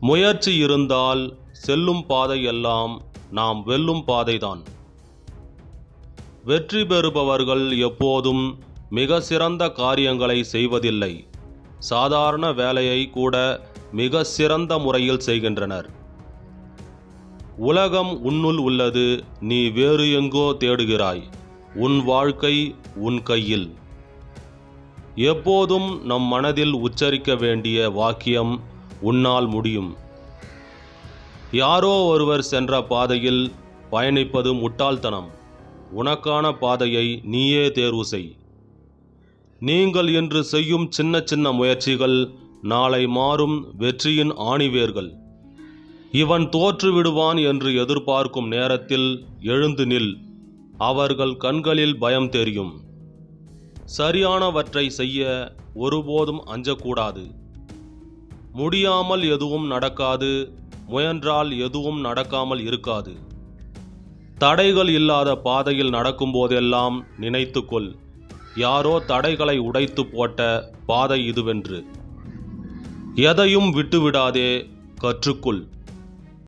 முயற்சி இருந்தால் செல்லும் பாதை எல்லாம் நாம் வெல்லும் பாதைதான். வெற்றி பெறுபவர்கள் எப்போதும் மிக சிறந்த காரியங்களை செய்வதில்லை. சாதாரண வேலையை கூட மிக சிறந்த முறையில் செய்கின்றனர். உலகம் உன்னுள் உள்ளது நீ வேறு எங்கோ தேடுகிறாய். உன் வாழ்க்கை உன் கையில். எப்போதும் நம் மனதில் உச்சரிக்க வேண்டிய வாக்கியம் உன்னால் முடியும். யாரோ ஒருவர் சென்ற பாதையில் பயணிப்பது முட்டாள்தனம். உனக்கான பாதையை நீயே தேர்வு செய். நீங்கள் இன்று செய்யும் சின்ன சின்ன முயற்சிகள் நாளை மாறும் வெற்றியின் ஆணிவேர்கள். இவன் தோற்றுவிடுவான் என்று எதிர்பார்க்கும் நேரத்தில் எழுந்து நில். அவர்கள் கண்களில் பயம் தெரியும். சரியானவற்றை செய்ய ஒருபோதும் அஞ்சக்கூடாது. முடியாமல் எதுவும் நடக்காது முயன்றால் எதுவும் நடக்காமல் இருக்காது. தடைகள் இல்லாத பாதையில் நடக்கும்போதெல்லாம் நினைத்துக்கொள். யாரோ தடைகளை உடைத்து போட்ட பாதை இதுவென்று. எதையும் விட்டுவிடாதே கற்றுக்கொள்.